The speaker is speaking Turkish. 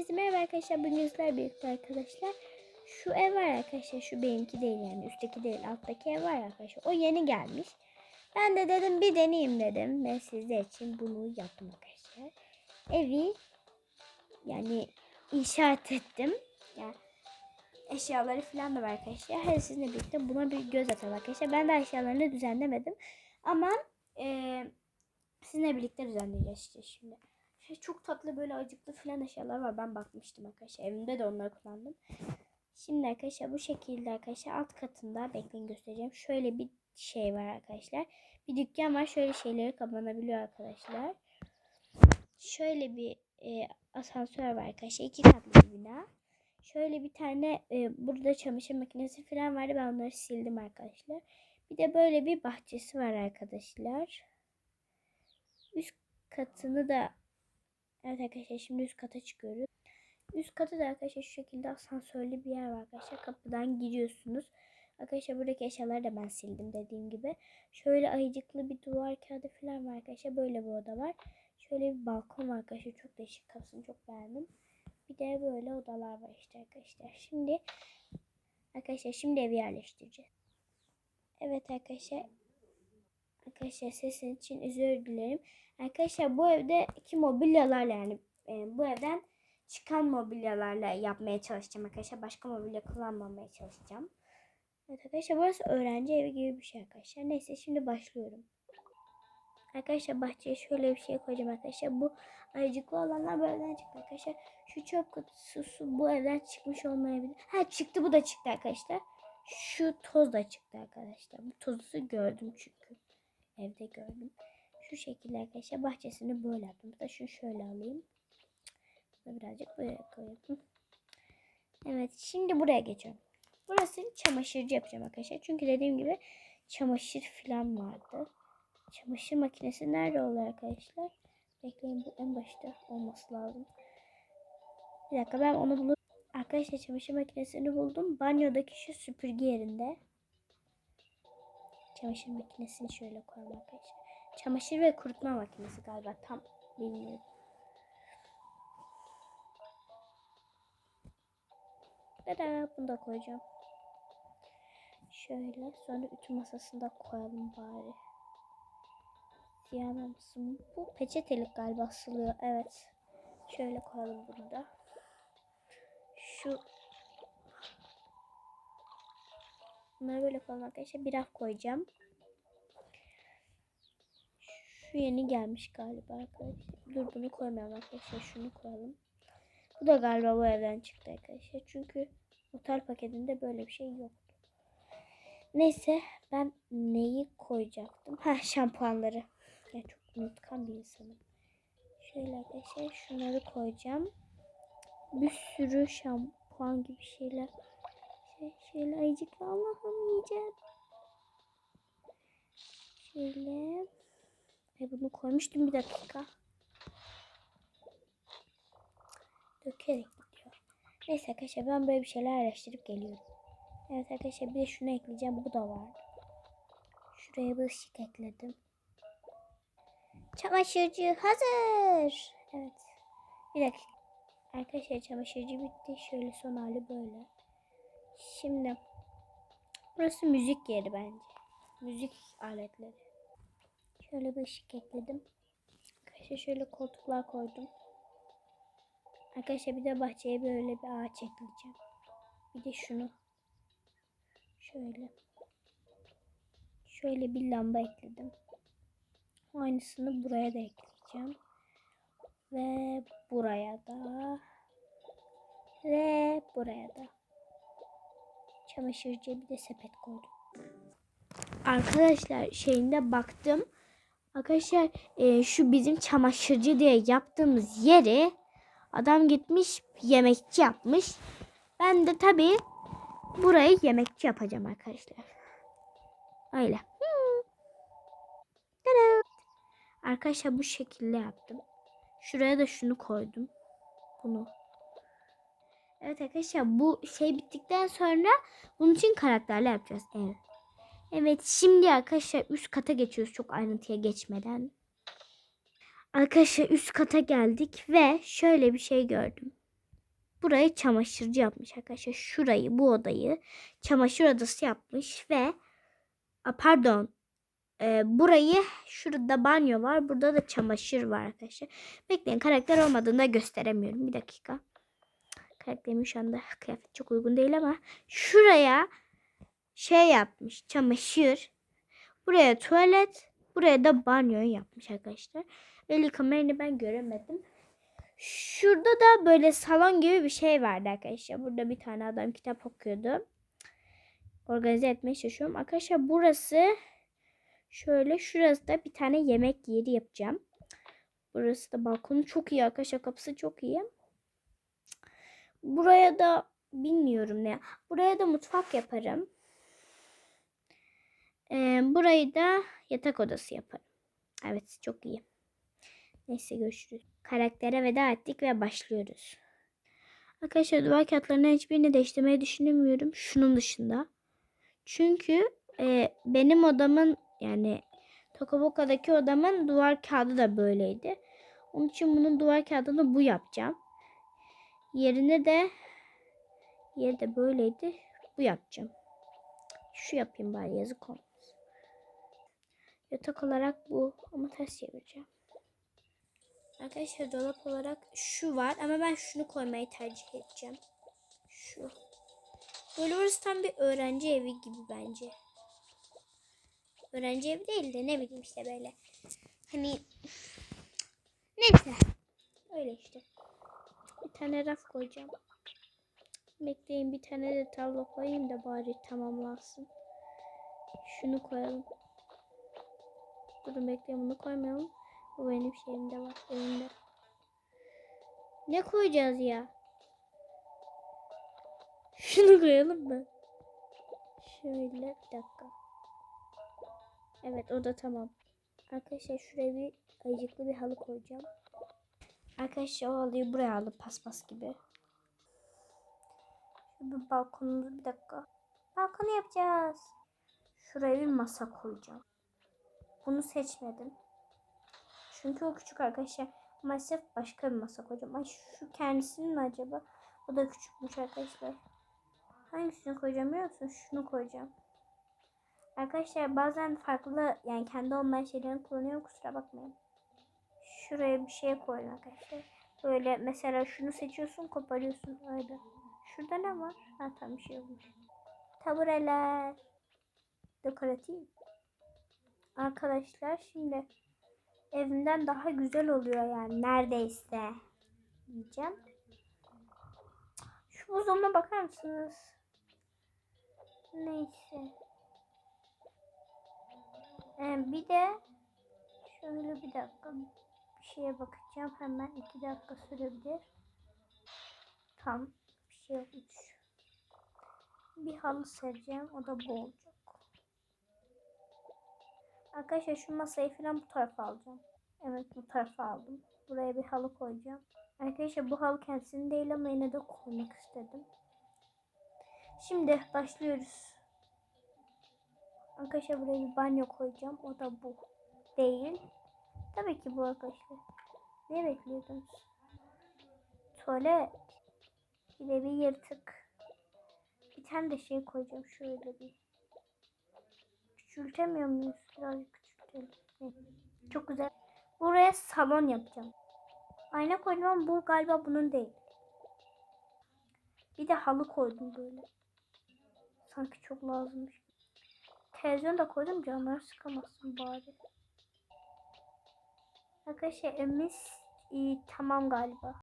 Herkese merhaba arkadaşlar. Bugün sizlerle birlikte arkadaşlar. Şu ev var arkadaşlar. Şu benimki değil yani. Üstteki değil. Alttaki ev var arkadaşlar. O yeni gelmiş. Ben de dedim bir deneyeyim dedim. Ve sizler için bunu yaptım arkadaşlar. Evi yani inşaat ettim. Yani eşyaları falan da var arkadaşlar. Hadi sizinle birlikte buna bir göz atalım arkadaşlar. Ben de eşyalarını düzenlemedim. Ama eee sizinle birlikte düzenleyeceğiz işte şimdi. Şey çok tatlı böyle acıklı falan eşyalar var. Ben bakmıştım arkadaşlar. Evimde de onları kullandım. Şimdi arkadaşlar bu şekilde arkadaşlar alt katında bekleyin göstereceğim. Şöyle bir şey var arkadaşlar. Bir dükkan var. Şöyle şeyleri kapanabiliyor arkadaşlar. Şöyle bir e, asansör var arkadaşlar. iki katlı bir bina. Şöyle bir tane e, burada çamaşır makinesi falan vardı. Ben onları sildim arkadaşlar. Bir de böyle bir bahçesi var arkadaşlar. Üst katını da Evet arkadaşlar şimdi üst kata çıkıyoruz. Üst katı da arkadaşlar şu şekilde asansörlü bir yer var arkadaşlar. Kapıdan giriyorsunuz. Arkadaşlar buradaki eşyaları da ben sildim dediğim gibi. Şöyle ayıcıklı bir duvar kağıdı falan var arkadaşlar. Böyle bir oda var. Şöyle bir balkon var arkadaşlar. Çok değişik kapısını çok beğendim. Bir de böyle odalar var işte arkadaşlar. Şimdi arkadaşlar şimdi evi yerleştireceğiz. Evet arkadaşlar. Arkadaşlar sesin için özür dilerim. Arkadaşlar bu evde iki mobilyalarla yani e, bu evden çıkan mobilyalarla yapmaya çalışacağım arkadaşlar. Başka mobilya kullanmamaya çalışacağım. Evet arkadaşlar burası öğrenci evi gibi bir şey arkadaşlar. Neyse şimdi başlıyorum. Arkadaşlar bahçeye şöyle bir şey koyacağım arkadaşlar. Bu ayıcıklı olanlar bu evden çıktı arkadaşlar. Şu çöp kutusu bu evden çıkmış olmayabilir. Ha çıktı bu da çıktı arkadaşlar. Şu toz da çıktı arkadaşlar. Bu tozu gördüm çünkü. Evde gördüm. Şu şekilde arkadaşlar bahçesini böyle yaptım. Da şunu şöyle alayım. Bunu birazcık böyle koyayım. Evet şimdi buraya geçiyorum. Burası çamaşırcı yapacağım arkadaşlar. Çünkü dediğim gibi çamaşır falan vardı. Çamaşır makinesi nerede oluyor arkadaşlar? Bekleyin bu en başta olması lazım. Bir dakika ben onu bulup Arkadaşlar çamaşır makinesini buldum. Banyodaki şu süpürge yerinde. Çamaşır makinesini şöyle koyalım arkadaşlar. Çamaşır ve kurutma makinesi galiba tam bilmiyorum. Tada bunu da koyacağım. Şöyle sonra ütü masasında koyalım bari. Ziyanlamasın. Bu peçetelik galiba asılıyor. Evet. Şöyle koyalım bunu da. Şu Bunları böyle koyalım arkadaşlar. Bir koyacağım. Şu yeni gelmiş galiba arkadaşlar. Dur bunu koymayalım arkadaşlar. Şunu koyalım. Bu da galiba bu evden çıktı arkadaşlar. Çünkü otel paketinde böyle bir şey yoktu. Neyse ben neyi koyacaktım? Ha şampuanları. Ya çok unutkan bir insanım. Şöyle arkadaşlar şunları koyacağım. Bir sürü şampuan gibi şeyler. Şöyle ayıcıkla Allah'ım yiyeceğim. Şöyle. Ay bunu koymuştum bir dakika. Dökerek gidiyor. Neyse arkadaşlar ben böyle bir şeyler araştırıp geliyorum. Evet arkadaşlar bir de şunu ekleyeceğim. Bu da var. Şuraya bir ışık ekledim. Çamaşırcı hazır. Evet. Bir dakika. Arkadaşlar çamaşırcı bitti. Şöyle son hali böyle. Şimdi burası müzik yeri bence. Müzik aletleri. Şöyle bir ışık ekledim. Arkadaşlar şöyle koltuklar koydum. Arkadaşlar bir de bahçeye böyle bir ağaç ekleyeceğim. Bir de şunu. Şöyle. Şöyle bir lamba ekledim. Aynısını buraya da ekleyeceğim. Ve buraya da. Ve buraya da. Çamaşırcıya bir de sepet koydum. Arkadaşlar şeyinde baktım. Arkadaşlar e, şu bizim çamaşırcı diye yaptığımız yeri adam gitmiş yemekçi yapmış. Ben de tabii burayı yemekçi yapacağım arkadaşlar. Öyle. Hmm. Arkadaşlar bu şekilde yaptım. Şuraya da şunu koydum. Bunu. Evet arkadaşlar bu şey bittikten sonra bunun için karakterle yapacağız. Evet. Evet şimdi arkadaşlar üst kata geçiyoruz çok ayrıntıya geçmeden. Arkadaşlar üst kata geldik ve şöyle bir şey gördüm. burayı çamaşırcı yapmış arkadaşlar. Şurayı bu odayı çamaşır odası yapmış ve pardon e, burayı şurada banyo var. Burada da çamaşır var arkadaşlar. Bekleyin karakter olmadığını da gösteremiyorum. Bir dakika. Karakterimin şu anda kıyafet çok uygun değil ama şuraya şey yapmış. Çamaşır. Buraya tuvalet. Buraya da banyo yapmış arkadaşlar. El yıkama yerini ben göremedim. Şurada da böyle salon gibi bir şey vardı arkadaşlar. Burada bir tane adam kitap okuyordu. Organize etmeye çalışıyorum. Arkadaşlar burası şöyle şurası da bir tane yemek yeri yapacağım. Burası da balkonu çok iyi arkadaşlar. Kapısı çok iyi. Buraya da bilmiyorum ne. Buraya da mutfak yaparım. Ee, burayı da yatak odası yaparım. Evet çok iyi. Neyse görüşürüz. Karaktere veda ettik ve başlıyoruz. Arkadaşlar duvar kağıtlarının hiçbirini değiştirmeyi düşünmüyorum. Şunun dışında. Çünkü e, benim odamın yani Tokoboka'daki odamın duvar kağıdı da böyleydi. Onun için bunun duvar kağıdını bu yapacağım. Yerine de yeri de böyleydi. Bu yapacağım. Şu yapayım bari yazık olmaz. Yatak olarak bu ama ters çevireceğim. Arkadaşlar dolap olarak şu var ama ben şunu koymayı tercih edeceğim. Şu. Böyle orası tam bir öğrenci evi gibi bence. Öğrenci evi değil de ne bileyim işte böyle. Hani neyse. Öyle işte. Bir tane raf koyacağım. Bekleyin bir tane de tablo koyayım da bari tamamlansın. Şunu koyalım. Durun bekleyin bunu koymayalım. Bu benim şeyimde var. Evimde. Ne koyacağız ya? Şunu koyalım mı? Şöyle bir dakika. Evet o da tamam. Arkadaşlar şuraya bir ayıcıklı bir halı koyacağım. Arkadaşlar o halıyı buraya aldım paspas gibi. Şu balkonumuzu bir dakika. Balkonu yapacağız. Şuraya bir masa koyacağım. Bunu seçmedim. Çünkü o küçük arkadaşlar. Maalesef başka bir masa koyacağım. Ay şu kendisinin mi acaba? O da küçükmüş arkadaşlar. Hangisini koyacağım biliyor musun? Şunu koyacağım. Arkadaşlar bazen farklı yani kendi olmayan şeylerini kullanıyorum kusura bakmayın. Şuraya bir şey koyun arkadaşlar. Böyle mesela şunu seçiyorsun koparıyorsun öyle. Şurada ne var? Ha tam bir şey olmuş. Tabureler. Dekoratif. Arkadaşlar şimdi evimden daha güzel oluyor yani neredeyse diyeceğim. Şu buzdolabına bakar mısınız? Neyse. Ee, bir de şöyle bir dakika bir şeye bakacağım. Hemen iki dakika sürebilir. Tam bir şey olmuş. Bir halı sereceğim. O da bu olacak. Arkadaşlar şu masayı falan bu tarafa alacağım. Evet bu tarafa aldım. Buraya bir halı koyacağım. Arkadaşlar bu halı kendisinin değil ama yine de koymak istedim. Şimdi başlıyoruz. Arkadaşlar buraya bir banyo koyacağım. O da bu. Değil. Tabii ki bu arkadaşlar. Ne bekliyordunuz? Tuvalet. Bir de bir yırtık. Bir tane de şey koyacağım. Şöyle bir. Küçültemiyor muyuz? Birazcık küçültelim. Çok güzel. Buraya salon yapacağım. Ayna koydum ama bu galiba bunun değil. Bir de halı koydum böyle. Sanki çok lazımmış. Televizyon da koydum canlar sıkamazsın bari. Arkadaşlar evimiz iyi, tamam galiba.